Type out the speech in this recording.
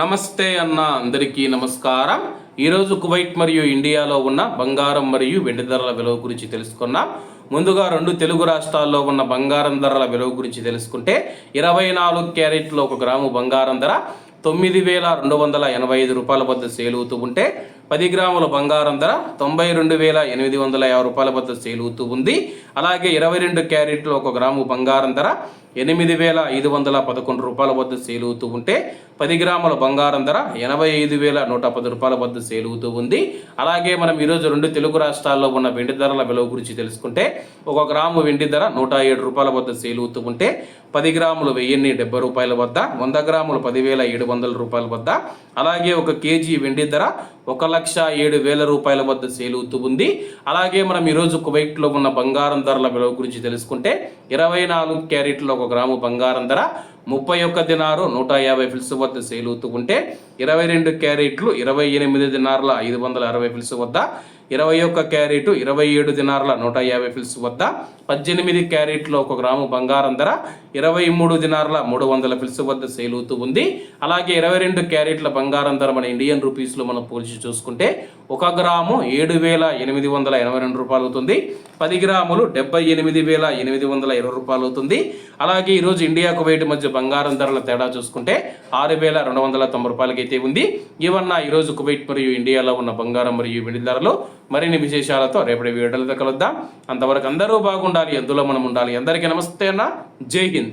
నమస్తే అన్న అందరికీ నమస్కారం. ఈరోజు కువైట్ మరియు ఇండియాలో ఉన్న బంగారం మరియు వెండి ధరల విలువ గురించి తెలుసుకున్నాం ముందుగా రెండు తెలుగు రాష్ట్రాల్లో ఉన్న బంగారం ధరల విలువ గురించి తెలుసుకుంటే ఇరవై నాలుగు క్యారెట్లో ఒక గ్రాము బంగారం ధర తొమ్మిది వేల రెండు వందల ఎనభై ఐదు రూపాయల వద్ద సేల్ అవుతూ ఉంటే పది గ్రాముల బంగారం ధర తొంభై రెండు వేల ఎనిమిది వందల యాభై రూపాయల వద్ద సేల్ అవుతూ ఉంది. అలాగే ఇరవై రెండు క్యారెట్లు ఒక గ్రాము బంగారం ధర ఎనిమిది వేల ఐదు వందల పదకొండు రూపాయల వద్ద సేల్ ఉంటే పది గ్రాముల బంగారం ధర ఎనభై ఐదు వేల నూట పది రూపాయల వద్ద సేలువుతూ ఉంది. అలాగే మనం ఈరోజు రెండు తెలుగు రాష్ట్రాల్లో ఉన్న వెండి ధరల విలువ గురించి తెలుసుకుంటే ఒక గ్రాము వెండి ధర నూట ఏడు రూపాయల వద్ద సేల్ ఉంటే పది గ్రాములు వెయ్యిన్ని డెబ్బై రూపాయల వద్ద వంద గ్రాములు పదివేల ఏడు వందల రూపాయల వద్ద అలాగే ఒక కేజీ వెండి ధర ఒక లక్ష ఏడు వేల రూపాయల వద్ద సేల్ అవుతూ ఉంది. అలాగే మనం ఈరోజు కువైట్లో ఉన్న బంగారం ధరల విలువ గురించి తెలుసుకుంటే ఇరవై నాలుగు క్యారెట్లో ఒక గ్రాము బంగారం ధర ముప్పై ఒక్క దినారు నూట యాభై ఫిల్స్ వద్ద సేల్ అవుతూ ఉంటే ఇరవై రెండు క్యారెట్లు ఇరవై ఎనిమిది దినార్ల ఐదు వందల అరవై ఫిల్స్ వద్ద ఇరవై ఒక్క క్యారెట్ ఇరవై ఏడు దినార్ల నూట యాభై ఫిల్స్ వద్ద పద్దెనిమిది క్యారెట్లో ఒక గ్రాము బంగారం ధర ఇరవై మూడు దినార్ల మూడు వందల ఫిల్స్ వద్ద సేల్ అవుతూ ఉంది. అలాగే ఇరవై రెండు క్యారెట్ల బంగారం ధర మన ఇండియన్ రూపీస్లో మనం పోల్చి చూసుకుంటే ఒక గ్రాము ఏడు వేల ఎనిమిది వందల ఎనభై రెండు రూపాయలు అవుతుంది. పది గ్రాములు డెబ్బై ఎనిమిది వేల ఎనిమిది వందల ఇరవై రూపాయలు అవుతుంది. అలాగే ఈరోజు ఇండియా కువైట్ మధ్య బంగారం ధరల తేడా చూసుకుంటే ఆరు వేల రెండు వందల తొంభై రూపాయలకి అయితే ఉంది. ఇవన్న ఈరోజు కువైట్ మరియు ఇండియాలో ఉన్న బంగారం మరియు వెండి ధరలు మరిన్ని విశేషాలతో రేపటి వీడియోలతో కలుద్దాం. అంతవరకు అందరూ బాగుండాలి ఎందులో మనం ఉండాలి. అందరికీ నమస్తే అన్న. జై హింద్.